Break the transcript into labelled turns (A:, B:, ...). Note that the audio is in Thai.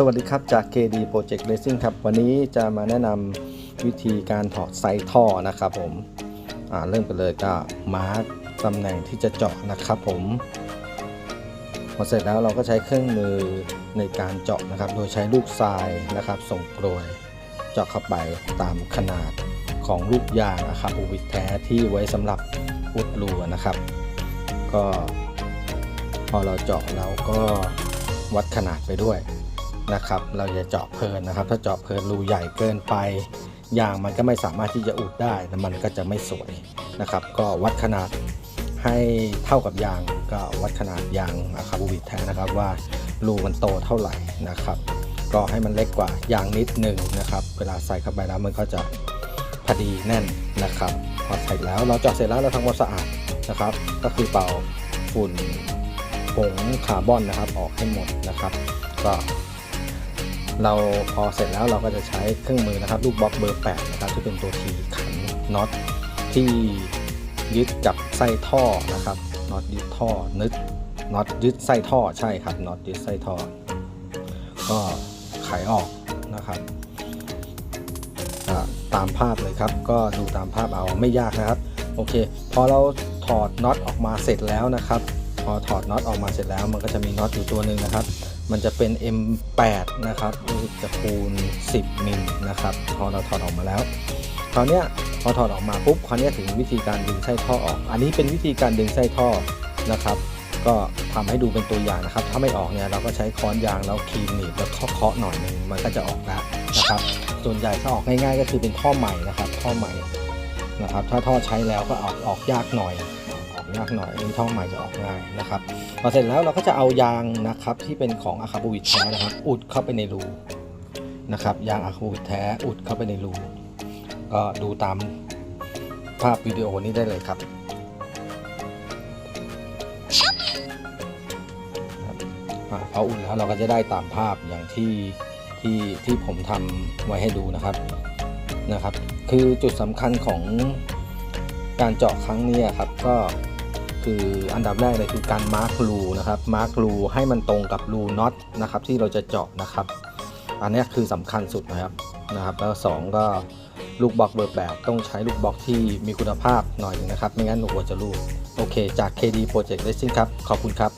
A: สวัสดีครับจาก KD Project Racing ครับ วันนี้จะมาแนะนำวิธีการถอดไซส์ท่อนะครับผมเริ่มกันเลยก็มาร์กตำแหน่งที่จะเจาะนะครับผมพอเสร็จแล้วเราก็ใช้เครื่องมือในการเจาะนะครับ โดยใช้ลูกทรายนะครับ ส่งกลวยเจาะเข้าไปตามขนาดของลูกยางนะครับอุวิทแท้ที่ไว้สำหรับอุดรูนะครับ ก็พอเราเจาะเราก็วัดขนาดไปด้วย นะครับ เราจะเจาะเพลินนะครับ ถ้าเจาะเพลินรูใหญ่เกินไปยางมันก็ไม่สามารถที่จะอุดได้มันก็จะไม่สวยนะครับ ก็วัดขนาดให้เท่ากับยางก็วัดขนาดยางอะคาบูบิดแท้นะครับว่ารูมันโตเท่าไหร่นะครับ ก็ให้มันเล็กกว่ายางนิดหนึ่งนะครับ เวลาใส่เข้าไปแล้วมันก็จะพอดีแน่นนะครับพอใส่แล้วเราเจาะเสร็จแล้วเราทำความสะอาดนะครับ ก็คือเป่าฝุ่นผงคาร์บอนนะครับ ออกให้หมดนะครับ ก็ เราพอเสร็จแล้วเราก็จะใช้เครื่องมือนะครับลูกบล็อกเบอร์8นะครับที่เป็นตัวทีขันน็อตที่ยึดกับไส้ท่อนะครับน็อตยึดท่อนึดน็อตยึดไส้ท่อใช่ครับน็อตยึดไส้ท่อ ก็ไขออกนะครับตามภาพเลยครับ ก็ดูตามภาพเอาไม่ยากนะครับโอเค พอเราถอดน็อตออกมาเสร็จแล้วนะครับ พอถอดน็อตออกมาเสร็จแล้ว มันก็จะมีน็อตอยู่ตัวหนึ่งนะครับ มันจะเป็น M8 นะครับจะคูณ 10มิลนะครับ พอเราถอดออกมาแล้ว คราวนี้พอถอดออกมาปุ๊บ คราวนี้ถึงวิธีการดึงไส้ท่อออก อันนี้เป็นวิธีการดึงไส้ท่อนะครับ ก็ทำให้ดูเป็นตัวอย่างนะครับ ถ้าไม่ออกเนี่ยเราก็ใช้ค้อนยางแล้วครีมหนีบแล้วเคาะๆหน่อยหนึงมันก็จะออกแล้วนะครับ ส่วนใหญ่ถ้าออกง่ายๆ ก็คือเป็นท่อใหม่นะครับ ท่อใหม่นะครับ ถ้าท่อใช้แล้วก็ออกออกยากหน่อย ยากหน่อยนี่ท่อใหม่จะออกง่ายนะครับพอเสร็จแล้วเราก็จะเอายางนะครับที่เป็นของอะคาบูวิทแท้นะครับ อุดเข้าไปในรูนะครับยางอะคาบูวิทแท้อุดเข้าไปในรูก็ดูตามภาพวิดีโอนี้ได้เลยครับพออุ่นแล้วเราก็จะได้ตามภาพอย่างที่ที่ที่ผมทำไว้ให้ดูนะครับนะครับ คือจุดสำคัญของการเจาะครั้งนี้ครับก็ คืออันดับแรกเลยคือการมาร์ครูนะครับมาร์ครูให้มันตรงกับรูน็อตนะครับที่เราจะเจาะนะครับ อันนี้คือสำคัญสุดนะครับนะครับ แล้วสองก็ลูกบล็อกเบอร์แปต้องใช้ลูกบล็อกที่มีคุณภาพหน่อยนะครับ ไม่งั้นหัวจะรูดโอเค จาก KD Project Racing ครับ ขอบคุณครับ